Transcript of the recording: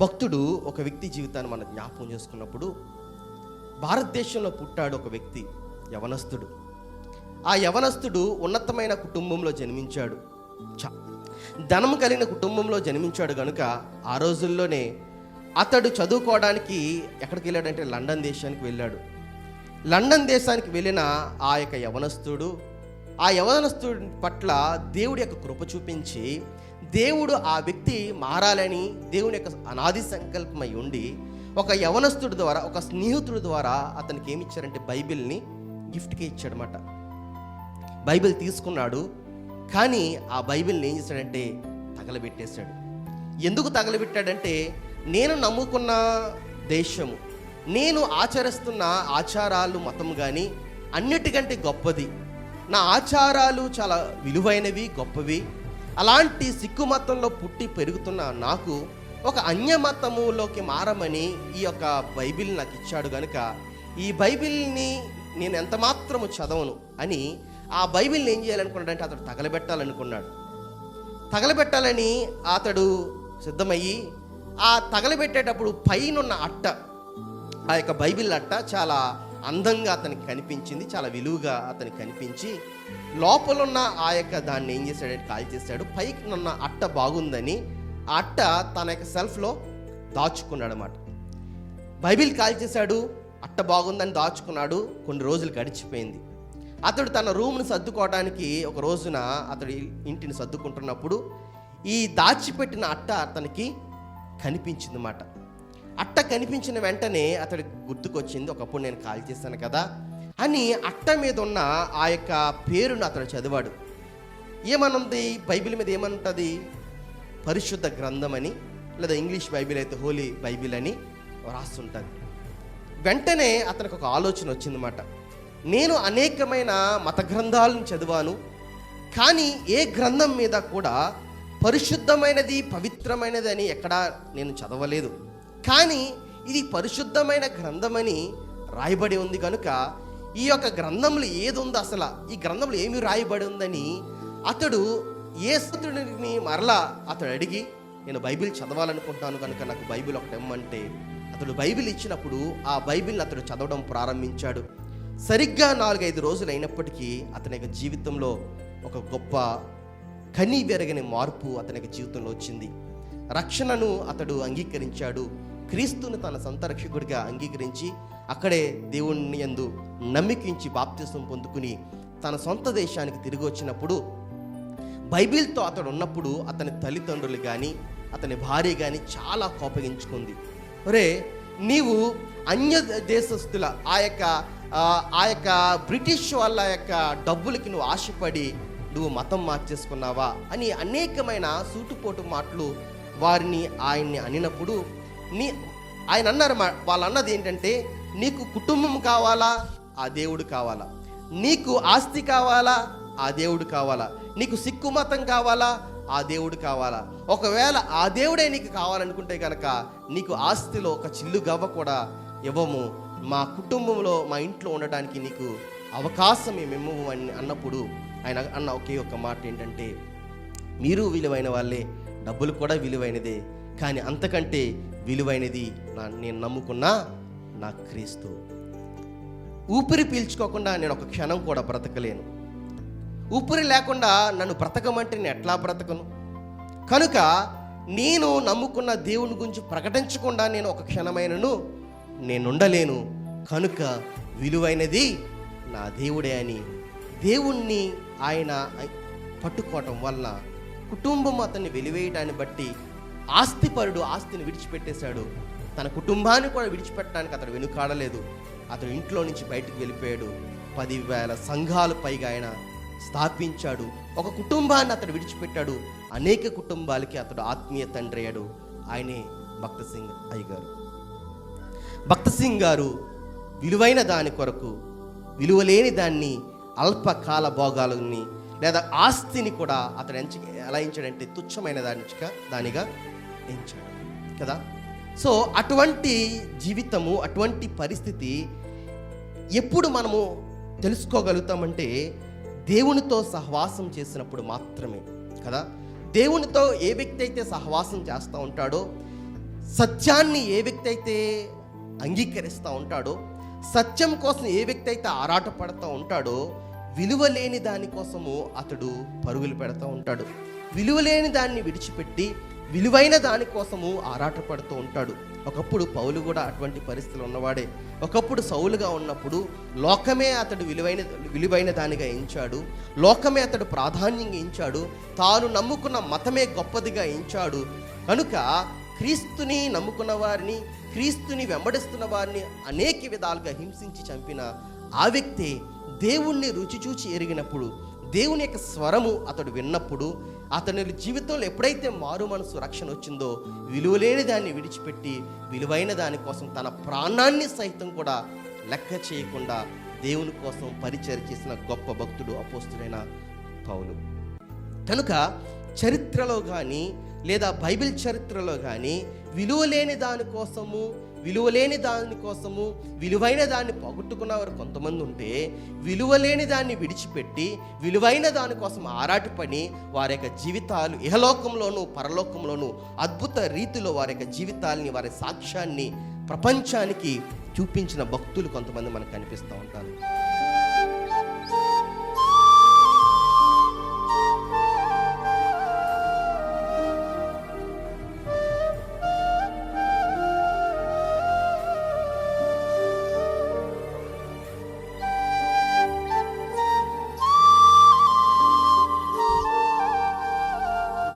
భక్తుడు ఒక వ్యక్తి జీవితాన్ని మనం జ్ఞాపకం చేసుకున్నప్పుడు భారతదేశంలో పుట్టాడు ఒక వ్యక్తి యవనస్తుడు. ఆ యవనస్తుడు ఉన్నతమైన కుటుంబంలో జన్మించాడు. చ. ధనం కలిగిన కుటుంబంలో జన్మించాడు కనుక ఆ రోజుల్లోనే అతడు చదువుకోవడానికి ఎక్కడికి వెళ్ళాడంటే లండన్ దేశానికి వెళ్ళాడు. లండన్ దేశానికి వెళ్ళిన ఆ యొక్క యవనస్తుడు ఆ యవనస్తుడి పట్ల దేవుడి యొక్క కృప చూపించి దేవుడు ఆ వ్యక్తి మారాలని దేవుని యొక్క అనాది సంకల్పమై ఉండి ఒక యవనస్తుడి ద్వారా ఒక స్నేహితుడి ద్వారా అతనికి ఏమి ఇచ్చారంటే బైబిల్ని గిఫ్ట్గా ఇచ్చాడనమాట బైబిల్ తీసుకున్నాడు కానీ ఆ బైబిల్ని ఏం చేశాడంటే తగలబెట్టేశాడు. ఎందుకు తగలబెట్టాడంటే నేను నమ్ముకున్న దేశము నేను ఆచరిస్తున్న ఆచారాలు మతం కానీ అన్నిటికంటే గొప్పది నా ఆచారాలు చాలా విలువైనవి గొప్పవి. అలాంటి సిక్కు మతంలో పుట్టి పెరుగుతున్న నాకు ఒక అన్య మతములోకి మారమని ఈ యొక్క బైబిల్ నాకు ఇచ్చాడు కనుక ఈ బైబిల్ని నేను ఎంత మాత్రము చదవను అని ఆ బైబిల్ని ఏం చేయాలనుకున్నాడంటే అతడు తగలబెట్టాలనుకున్నాడు. తగలబెట్టాలని అతడు సిద్ధమయ్యి ఆ తగలబెట్టేటప్పుడు పైనున్న అట్ట ఆ యొక్క బైబిల్ అట్ట చాలా అందంగా అతనికి కనిపించింది చాలా విలువగా అతనికి కనిపించి లోపలున్న ఆ యొక్క దాన్ని ఏం చేశాడంటే కాల్ చేశాడు పైకి ఉన్న అట్ట బాగుందని ఆ అట్ట తన యొక్క సెల్ఫ్లో దాచుకున్నాడు అనమాట బైబిల్ కాల్ చేశాడు అట్ట బాగుందని దాచుకున్నాడు కొన్ని రోజులు గడిచిపోయింది. అతడు తన రూమ్ను సర్దుకోవడానికి ఒక రోజున అతడు ఇంటిని సర్దుకుంటున్నప్పుడు ఈ దాచిపెట్టిన అట్ట అతనికి కనిపించింది అనమాట అట్ట కనిపించిన వెంటనే అతడికి గుర్తుకొచ్చింది ఒకప్పుడు నేను కాల్ చేశాను కదా అని అట్ట మీద ఉన్న ఆ యొక్క పేరును అతడు చదివాడు. ఏమనుంది? బైబిల్ మీద ఏమంటుంది? పరిశుద్ధ గ్రంథం అని లేదా ఇంగ్లీష్ బైబిల్ అయితే హోలీ బైబిల్ అని రాస్తుంటుంది వెంటనే అతనికి ఒక ఆలోచన వచ్చిందన్నమాట. నేను అనేకమైన మత గ్రంథాలను చదివాను కానీ ఏ గ్రంథం మీద కూడా పరిశుద్ధమైనది పవిత్రమైనది అని ఎక్కడా నేను చదవలేదు. కానీ ఇది పరిశుద్ధమైన గ్రంథమని రాయబడి ఉంది కనుక ఈ యొక్క గ్రంథంలో ఏది ఉందో అసలు ఈ గ్రంథంలో ఏమి రాయబడి ఉందని అతడు ఏ స్థుతుడిని మరలా అతడు అడిగి నేను బైబిల్ చదవాలనుకుంటాను కనుక నాకు బైబిల్ ఒకటి ఇమ్మంటే అతడు బైబిల్ ఇచ్చినప్పుడు ఆ బైబిల్ అతడు చదవడం ప్రారంభించాడు. సరిగ్గా నాలుగైదు రోజులు అయినప్పటికీ అతని యొక్క జీవితంలో ఒక గొప్ప కనీ వెరగని మార్పు అతని యొక్క జీవితంలో వచ్చింది. రక్షణను అతడు అంగీకరించాడు. క్రీస్తును తన సొంత రక్షకుడిగా అంగీకరించి అక్కడే దేవుణ్ణి యందు నమ్మికించి బాప్తిసం పొందుకుని తన సొంత దేశానికి తిరిగి వచ్చినప్పుడు బైబిల్తో అతడు ఉన్నప్పుడు అతని తల్లిదండ్రులు కానీ అతని భార్య కానీ చాలా కోపగించుకుంది. ఒరే నీవు అన్య దేశస్తుల ఆ యొక్క ఆ, ఆ యొక్క బ్రిటిష్ వాళ్ళ యొక్క డబ్బులకి నువ్వు ఆశపడి నువ్వు మతం మార్చేసుకున్నావా అని అనేకమైన సూటుపోటు మాటలు వారిని ఆయన్ని అనినప్పుడు నీ ఆయన అన్నారు మా- వాళ్ళు అన్నది ఏంటంటే నీకు కుటుంబం కావాలా? ఆ దేవుడు కావాలా. నీకు ఆస్తి కావాలా? ఆ దేవుడు కావాలా. నీకు సిక్కు మతం కావాలా? ఆ దేవుడు కావాలా. ఒకవేళ ఆ దేవుడే నీకు కావాలనుకుంటే కనుక నీకు ఆస్తిలో ఒక చిల్లు గవ్వ కూడా ఇవ్వము. మా కుటుంబంలో మా ఇంట్లో ఉండడానికి నీకు అవకాశం మేము అని అన్నప్పుడు ఆయన అన్న ఒకే ఒక మాట ఏంటంటే మీరు విలువైన వాళ్ళే. డబ్బులు కూడా విలువైనదే కానీ అంతకంటే విలువైనది నా నేను నమ్ముకున్న నా క్రీస్తు. ఊపిరి పీల్చుకోకుండా నేను ఒక క్షణం కూడా బ్రతకలేను. ఊపిరి లేకుండా నన్ను బ్రతకమంటే నేను ఎట్లా బ్రతకను? కనుక నేను నమ్ముకున్న దేవుని గురించి ప్రకటించకుండా నేను ఒక క్షణమైనను నేను ఉండలేను. కనుక విలువైనది నా దేవుడే అని దేవుణ్ణి ఆయన పట్టుకోవటం వల్ల కుటుంబం అతన్ని వెలివేయటాన్ని బట్టి ఆస్తిపరుడు ఆస్తిని విడిచిపెట్టేశాడు. తన కుటుంబాన్ని కూడా విడిచిపెట్టడానికి అతడు వెనుకాడలేదు. అతడు ఇంట్లో నుంచి బయటకు వెళ్ళిపోయాడు. పదివేల సంఘాలు పైగా ఆయన స్థాపించాడు. ఒక కుటుంబాన్ని అతడు విడిచిపెట్టాడు. అనేక కుటుంబాలకి అతడు ఆత్మీయ తండ్రి అయ్యాడు. ఆయనే భక్త సింగ్ అయ్యగారు. భక్త సింగ్ గారు విలువైన దాని కొరకు విలువలేని దాన్ని అల్పకాల భోగాలని లేదా ఆస్తిని కూడా అతడు ఎంచ ఎలా ఎంచాడంటే తుచ్చమైన దానిగా దానిగా ఎంచాడు. కదా? సో అటువంటి జీవితము అటువంటి పరిస్థితి ఎప్పుడు మనము తెలుసుకోగలుగుతామంటే దేవునితో సహవాసం చేసినప్పుడు మాత్రమే. కదా? దేవునితో ఏ వ్యక్తి అయితే సహవాసం చేస్తూ ఉంటాడో సత్యాన్ని ఏ వ్యక్తి అయితే అంగీకరిస్తూ ఉంటాడో సత్యం కోసం ఏ వ్యక్తి అయితే ఆరాటపడుతూ ఉంటాడో విలువ లేని దానికోసము అతడు పరుగులు పెడతా ఉంటాడు. విలువ లేని దాన్ని విడిచిపెట్టి విలువైన దానికోసము ఆరాటపడుతూ ఉంటాడు. ఒకప్పుడు పౌలు కూడా అటువంటి పరిస్థితులు ఉన్నవాడే. ఒకప్పుడు సౌలుగా ఉన్నప్పుడు లోకమే అతడు విలువైన విలువైన దానిగా ఎంచాడు. లోకమే అతడు ప్రాధాన్యంగా ఎంచాడు. తాను నమ్ముకున్న మతమే గొప్పదిగా ఎంచాడు. కనుక క్రీస్తుని నమ్ముకున్న వారిని క్రీస్తుని వెంబడిస్తున్న వారిని అనేక విధాలుగా హింసించి చంపిన ఆ వ్యక్తి దేవుణ్ణి రుచి చూచి ఎరిగినప్పుడు దేవుని యొక్క స్వరము అతడు విన్నప్పుడు అతని జీవితంలో ఎప్పుడైతే మారు మనసు రక్షణ వచ్చిందో విలువలేని దాన్ని విడిచిపెట్టి విలువైన దానికోసం తన ప్రాణాన్ని సైతం కూడా లెక్క చేయకుండా దేవుని కోసం పరిచయం చేసిన గొప్ప భక్తుడు అపోస్తుడైన పౌలు. కనుక చరిత్రలో కానీ లేదా బైబిల్ చరిత్రలో కానీ విలువలేని దానికోసము విలువలేని దానికోసము విలువైన దాన్ని పోగొట్టుకున్నవారు కొంతమంది ఉంటే విలువలేని దాన్ని విడిచిపెట్టి విలువైన దానికోసం ఆరాటపడి వారి యొక్క జీవితాలు ఇహలోకంలోను పరలోకంలోను అద్భుత రీతిలో వారి యొక్క జీవితాల్ని వారి సాక్ష్యాన్ని ప్రపంచానికి చూపించిన భక్తులు కొంతమంది మనకు కనిపిస్తూ ఉంటారు.